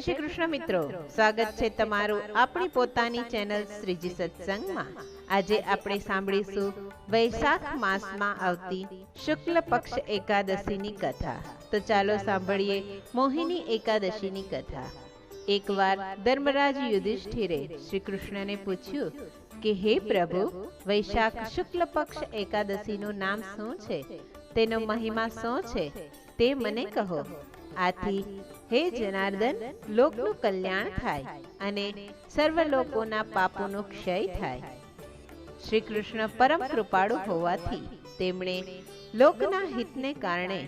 શ્રી કૃષ્ણ મિત્રો. સ્વાગત છે તમારું આપણી પોતાની ચેનલ શ્રીજી સત્સંગમાં. આજે આપણે સાંભળીશું વૈશાખ માસમાં આવતી શુક્લ પક્ષ એકાદશીની કથા. તો ચાલો સાંભળીએ મોહિની એકાદશીની કથા. એકવાર ધર્મરાજ યુધિષ્ઠિરે શ્રી કૃષ્ણને પૂછ્યું કે, હે પ્રભુ, વૈશાખ શુક્લ પક્ષ એકાદશીનું નામ શું છે? તેનો મહિમા શું છે? તે મને કહો. આથી હે જનાર્દન, લોકનું કલ્યાણ થાય અને સર્વ લોકોના પાપોનો ક્ષય થાય. શ્રી કૃષ્ણ પરમ કૃપાળુ હોવાથી તેમણે લોકના હિતને કારણે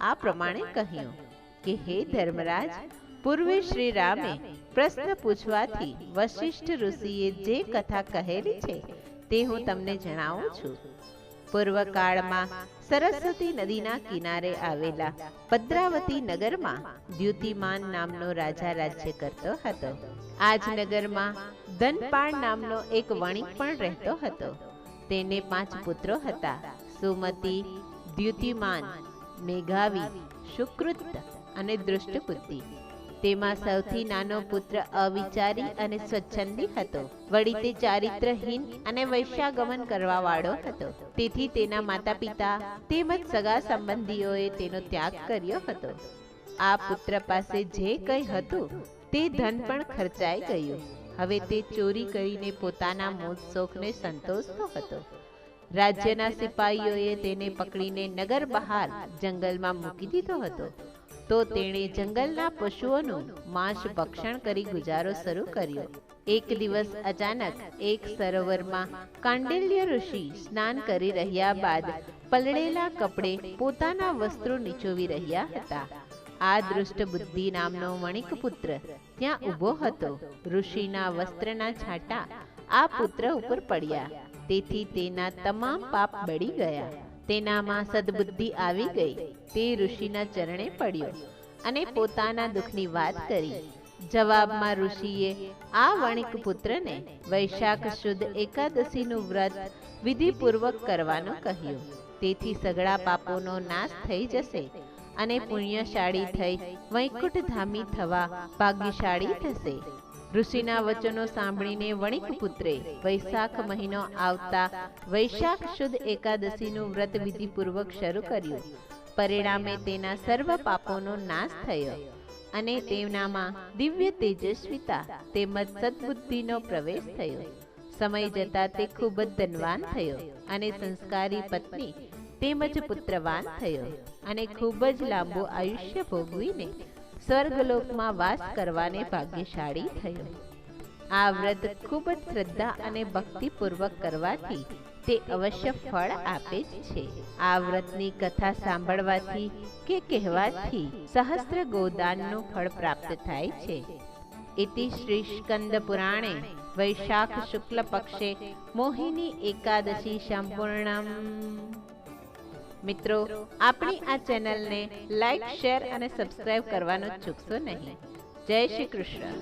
આ પ્રમાણે કહ્યું કે હે ધર્મરાજ, પૂર્વે શ્રી રામે પ્રશ્ન પૂછવાથી વશિષ્ઠ ઋષિએ જે કથા કહેલી છે તે હું તમને જણાવું છું. પૂર્વકાળમાં સરસ્વતી નદીના કિનારે આવેલા ભદ્રાવતી નગરમાં દ્યુતિમાન નામનો રાજા રાજ્ય કરતો હતો. આ નગરમાં ધનપાળ નામનો એક વણિક પણ રહેતો હતો. તેને પાંચ પુત્રો હતા. સુમતિ, દ્યુતિમાન, મેઘાવી, સુકૃત અને દૃષ્ટબુદ્ધિ તેમાં સૌથી નાનો પુત્ર અવિચારી અને સ્વચ્છંદી હતો. વળી તે ચારિત્રહીન અને વૈશ્યાગમન કરવા વાળો હતો. તેથી તેના માતા પિતા તેમજ સગા સંબંધીઓએ તેનો ત્યાગ કર્યો હતો. આ પુત્ર પાસે જે કંઈ હતું, તે ધન પણ ખર્ચાઈ ગયું. હવે તે ચોરી કરીને પોતાના મોજ શોખને સંતોષતો હતો. રાજ્યના સિપાહીઓએ તેને પકડીને નગર બહાર જંગલમાં મૂકી દીધો હતો. તો તેણે જંગલના પશુઓનું માંસ ભક્ષણ કરી ગુજારો શરૂ કર્યો. એક દિવસ અચાનક એક સરોવરમાં કાંડિલ્ય ઋષિ સ્નાન કરી રહ્યા બાદ પલળેલા કપડે પોતાના વસ્ત્રો નીચોવી રહ્યા હતા. આ દૃષ્ટ બુદ્ધિ નામનો વણિક પુત્ર ત્યાં ઊભો હતો. ઋષિના વસ્ત્રના છાંટા આ પુત્ર ઉપર પડ્યા. તેથી તેના તમામ પાપ બળી ગયા. તેનામાં સદબુદ્ધિ આવી ગઈ. તે ઋષિના ચરણે પડ્યો અને પોતાના દુઃખની વાત કરી. જવાબમાં ઋષિએ, આ વણિક પુત્રને વૈશાખ શુદ્ધ એકાદશીનું વ્રત વિધિપૂર્વક કરવાનું કહ્યું. તેથી સગળા પાપોનો નાશ થઈ જશે અને પુણ્યશાળી થઈ વૈકુંઠ ધામી થવા ભાગ્યશાળી થશે. ઋષિના વચનો સાંભળીને વણિક પુત્રે વૈશાખ મહિનો આવતા વૈશાખ શુદ્ધ એકાદશીનું વ્રત વિધિપૂર્વક શરૂ કર્યું. પરિણામે તેના સર્વ પાપોનો નાશ થયો અને તેમનામાં દિવ્ય તેજસ્વીતા તેમજ સદબુદ્ધિનો પ્રવેશ થયો. સમય જતા તે ખૂબ જ ધનવાન થયો અને સંસ્કારી પત્ની તેમજ પુત્રવાન થયો અને ખૂબ જ લાંબુ આયુષ્ય ભોગવીને સ્વર્ગલોકમાં વાસ કરવાને ભાગ્યશાળી થયો. આ વ્રત ખૂબ જ શ્રદ્ધા અને ભક્તિપૂર્વક કરવાથી તે અવશ્ય ફળ આપે છે. આ વ્રતની કથા સાંભળવાથી કે કહેવાથી સહસ્ત્ર ગોદાનનું ફળ પ્રાપ્ત થાય છે. ઇતિ શ્રી સ્કંદ પુરાણે વૈશાખ શુક્લ પક્ષે મોહિની એકાદશી સંપૂર્ણમ. મિત્રો આપણી આ ચેનલને લાઈક શેર અને સબસ્ક્રાઇબ કરવાનું ચૂકશો નહીં. જય શ્રી કૃષ્ણ.